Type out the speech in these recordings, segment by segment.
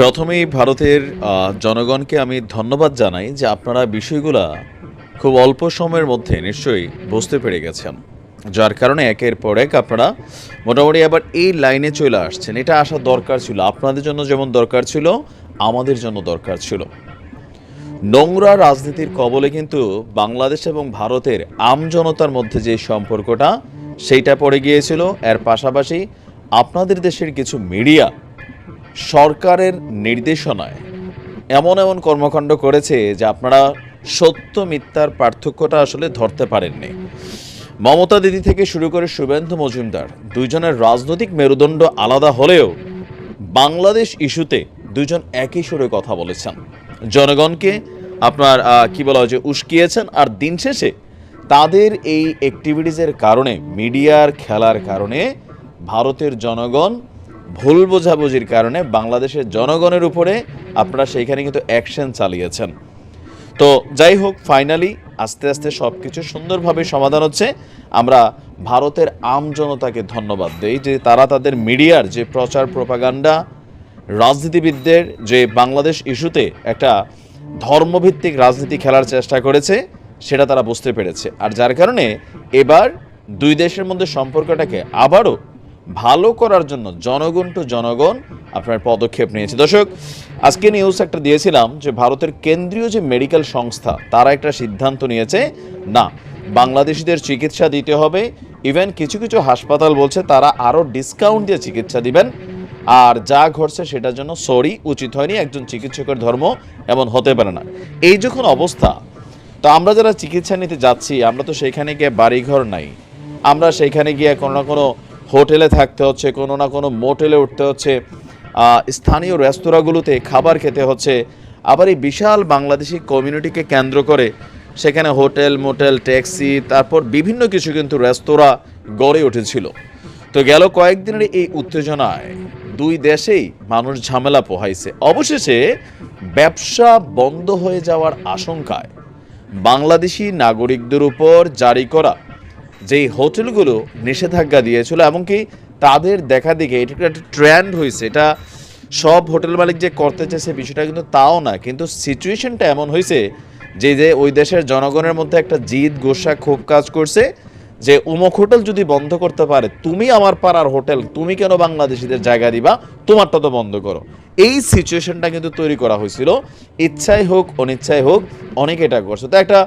প্রথমেই ভারতের জনগণকে আমি ধন্যবাদ জানাই যে আপনারা বিষয়গুলা খুব অল্প সময়ের মধ্যে নিশ্চয়ই বুঝতে পেরে গেছেন। যার কারণে একের পর এক আপনারা মোটামুটি আবার এই লাইনে চলে আসছেন। এটা আসা দরকার ছিল। আপনাদের জন্য যেমন দরকার ছিল, আমাদের জন্য দরকার ছিল। নোংরা রাজনীতির কবলে কিন্তু বাংলাদেশ এবং ভারতের আমজনতার মধ্যে যে সম্পর্কটা, সেইটা পড়ে গিয়েছিল। এর পাশাপাশি আপনাদের দেশের কিছু মিডিয়া সরকারের নির্দেশনায়। এমন এমন কর্মকাণ্ড করেছে যে আপনারা সত্য মিথ্যার পার্থক্যটা আসলে ধরতে পারেননি। মমতা দিদি থেকে শুরু করে শুভেন্দু মজুমদার, দুইজনের রাজনৈতিক মেরুদণ্ড আলাদা হলেও বাংলাদেশ ইস্যুতে দুজন একই সুরে কথা বলেছেন। জনগণকে আপনার কি বলা হয় যে উস্কিয়েছেন আর দিন শেষে তাদের এই অ্যাক্টিভিটিসের কারণে মিডিয়ার খেলার কারণে ভারতের জনগণ ভুল বোঝাবুঝির কারণে বাংলাদেশের জনগণের উপরে আপনারা সেইখানে কিন্তু অ্যাকশন চালিয়েছেন। তো যাই হোক ফাইনালি আস্তে আস্তে সব কিছু সুন্দরভাবে সমাধান হচ্ছে। আমরা ভারতের আম জনতাকে ধন্যবাদ দেই যে তারা তাদের মিডিয়ার যে প্রচার প্রপাগান্ডা, রাজনীতিবিদদের যে বাংলাদেশ ইস্যুতে একটা ধর্মভিত্তিক রাজনীতি খেলার চেষ্টা করেছে, সেটা তারা বুঝতে পেরেছে। আর যার কারণে এবার দুই দেশের মধ্যে সম্পর্কটাকে আবারও ভালো করার জন্য জনগণ টু জনগণ আপনার পদক্ষেপ নিয়েছে। দর্শক, আজকে নিউজ একটা দিয়েছিলাম যে ভারতের কেন্দ্রীয় যে মেডিকেল সংস্থা, তারা একটা সিদ্ধান্ত নিয়েছে, না, বাংলাদেশিদের চিকিৎসা দিতে হবে। ইভেন কিছু কিছু হাসপাতাল বলছে তারা আরও ডিসকাউন্ট দিয়ে চিকিৎসা দিবেন। আর যা ঘটছে সেটার জন্য সরি উচিত হয়নি, একজন চিকিৎসকের ধর্ম এমন হতে পারে না। এই যখন অবস্থা, তো আমরা যারা চিকিৎসা নিতে যাচ্ছি, আমরা তো সেখানে গিয়ে বাড়িঘর নাই। আমরা সেইখানে গিয়ে কোনো না কোনো হোটেলে থাকতে হচ্ছে, কোনো না কোনো মোটেলে উঠতে হচ্ছে স্থানীয় রেস্তোরাঁগুলোতে খাবার খেতে হচ্ছে। আবার এই বিশাল বাংলাদেশি কমিউনিটিকে কেন্দ্র করে সেখানে হোটেল, মোটেল, ট্যাক্সি, তারপর বিভিন্ন কিছু কিন্তু রেস্তোরাঁ গড়ে উঠেছিল। তো গেল কয়েকদিনের এই উত্তেজনায় দুই দেশেই মানুষ ঝামেলা পোহাইছে। অবশেষে ব্যবসা বন্ধ হয়ে যাওয়ার আশঙ্কায় বাংলাদেশি নাগরিকদের উপর জারি করা যেই হোটেলগুলো নিষেধাজ্ঞা দিয়েছিল এমনকি তাদের দেখা দিকে এটা একটা ট্রেন্ড হয়েছে, এটা সব হোটেল মালিক যে করতে চাইছে বিষয়টা কিন্তু তাও না, কিন্তু সিচুয়েশনটা এমন হয়েছে যে যে ওই দেশের জনগণের মধ্যে একটা জিদ, গোসা, ক্ষোভ কাজ করছে যে, উমক হোটেল যদি বন্ধ করতে পারে, তুমি আমার পাড়ার হোটেল, তুমি কেন বাংলাদেশিদের জায়গা দিবা? তোমারটা তো বন্ধ করো। এই সিচুয়েশনটা কিন্তু তৈরি করা হয়েছিল। ইচ্ছাই হোক, অনিচ্ছাই হোক, অনেকে এটা করছে। তো একটা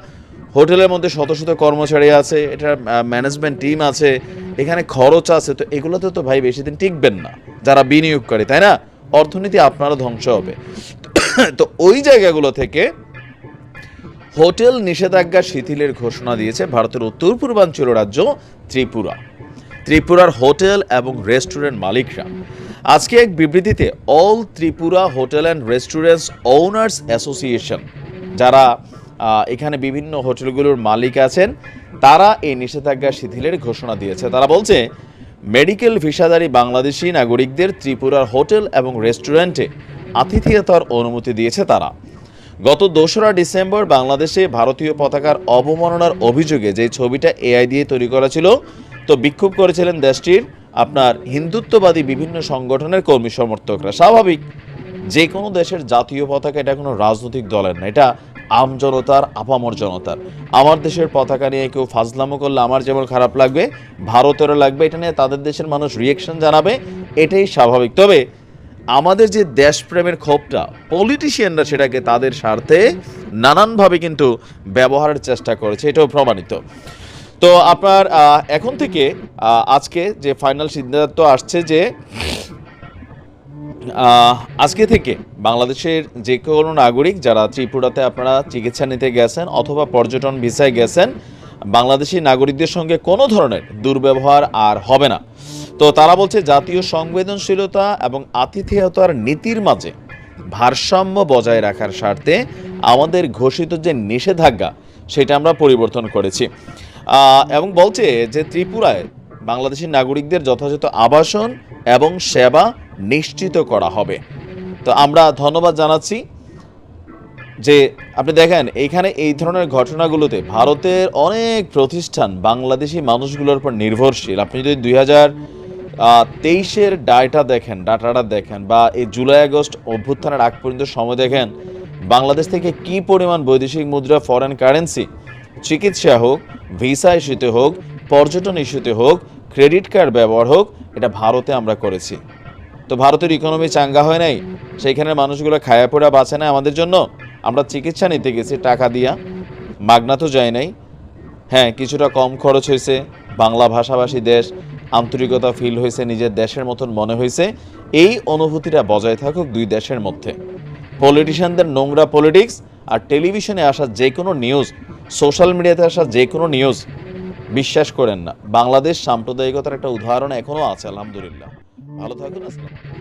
হোটেলের মধ্যে শত শত কর্মচারী আছে, এটার ম্যানেজমেন্ট টিম আছে, এখানে খরচ আছে, তো এগুলোতে তো ভাই বেশি দিন টিকবেন না, যারা বিনিয়োগকারী, তাই না? অর্থনীতি আপনারও ধ্বংস হবে। তো ওই জায়গাগুলো থেকে হোটেল নিষেধাজ্ঞা শিথিলের ঘোষণা দিয়েছে ভারতের উত্তর পূর্বাঞ্চল রাজ্য ত্রিপুরা। ত্রিপুরার হোটেল এবং রেস্টুরেন্ট মালিকরা। আজকে এক বিবৃতিতে all Tripura hotel and restaurants owners association, যারা এখানে বিভিন্ন হোটেলগুলোর মালিক আছেন। তারা এই নিষেধাজ্ঞা শিথিলের ঘোষণা দিয়েছে। তারা বলছে, মেডিকেল ভিসাধারী বাংলাদেশি নাগরিকদের ত্রিপুরার হোটেল এবং রেস্টুরেন্টে আতিথেয়তার অনুমতি দিয়েছে তারা। গত দোসরা ডিসেম্বর বাংলাদেশে ভারতীয় পতাকার অবমাননার অভিযোগে যে ছবিটা এআই দিয়ে তৈরি করা ছিল, তো বিক্ষোভ করেছিলেন দেশটির আপনার হিন্দুত্ববাদী বিভিন্ন সংগঠনের কর্মী সমর্থকরা। স্বাভাবিক, যে কোনো দেশের জাতীয় পতাকা এটা কোনো রাজনৈতিক দলের না। এটা আমজনতার আপামর জনতার। আমার দেশের পতাকা নিয়ে কেউ ফাজলামো করলে আমার যেমন খারাপ লাগবে, ভারতেরও লাগবে, এটা নিয়ে তাদের দেশের মানুষ রিয়েকশন জানাবে, এটাই স্বাভাবিক। তবে আমাদের যে দেশপ্রেমের ক্ষোভটা পলিটিশিয়ানরা সেটাকে তাদের স্বার্থে নানানভাবে কিন্তু ব্যবহারের চেষ্টা করেছে, এটাও প্রমাণিত। তো আপনার এখন থেকে আজকে যে ফাইনাল সিদ্ধান্ত আসছে যে আজকে থেকে বাংলাদেশের যে কোনো নাগরিক যারা ত্রিপুরাতে আপনারা চিকিৎসা নিতে গেছেন অথবা পর্যটন ভিসায় গেছেন, বাংলাদেশি নাগরিকদের সঙ্গে কোনো ধরনের দুর্ব্যবহার আর হবে না। তো তারা বলছে জাতীয় সংবেদনশীলতা এবং আতিথেয়তার নীতির মাঝে ভারসাম্য বজায় রাখার স্বার্থে আমাদের ঘোষিত যে নিষেধাজ্ঞা, সেটা আমরা পরিবর্তন করেছি। এবং বলছে যে ত্রিপুরায় বাংলাদেশি নাগরিকদের যথাযথ আবাসন এবং সেবা নিশ্চিত করা হবে। তো আমরা ধন্যবাদ জানাচ্ছি যে আপনি দেখেন, এইখানে এই ধরনের ঘটনাগুলোতে ভারতের অনেক প্রতিষ্ঠান বাংলাদেশি মানুষগুলোর উপর নির্ভরশীল। আপনি যদি দুই হাজার তেইশের ডাটা দেখেন, ডাটাটা দেখেন বা এই জুলাই আগস্ট অভ্যুত্থানের আগ পর্যন্ত সময় দেখেন, বাংলাদেশ থেকে কি পরিমাণ বৈদেশিক মুদ্রা ফরেন কারেন্সি চিকিৎসা হোক ভিসা ইস্যুতে হোক, পর্যটন ইস্যুতে হোক ক্রেডিট কার্ড ব্যবহার হোক, এটা ভারতে আমরা করেছি। তো ভারতের ইকোনমি চাঙ্গা হয় নাই, সেইখানের মানুষগুলো খায়া পড়া বাঁচে না আমাদের জন্য। আমরা চিকিৎসা নিতে গেছি, টাকা দিয়া। মাগনা তো যায় নাই। হ্যাঁ কিছুটা কম খরচ হয়েছে। বাংলা ভাষাভাষী দেশ, আন্তরিকতা ফিল হয়েছে, নিজের দেশের মতন মনে হয়েছে। এই অনুভূতিটা বজায় থাকুক দুই দেশের মধ্যে। পলিটিশিয়ানদের নোংরা পলিটিক্স আর টেলিভিশনে আসা যে কোনো নিউজ সোশ্যাল মিডিয়াতে আসা যে কোনো নিউজ বিশ্বাস করেন না। বাংলাদেশ সাম্প্রদায়িকতার একটা উদাহরণ এখনও আছে, আলহামদুলিল্লাহ। ভালো থাকুন আসসালাম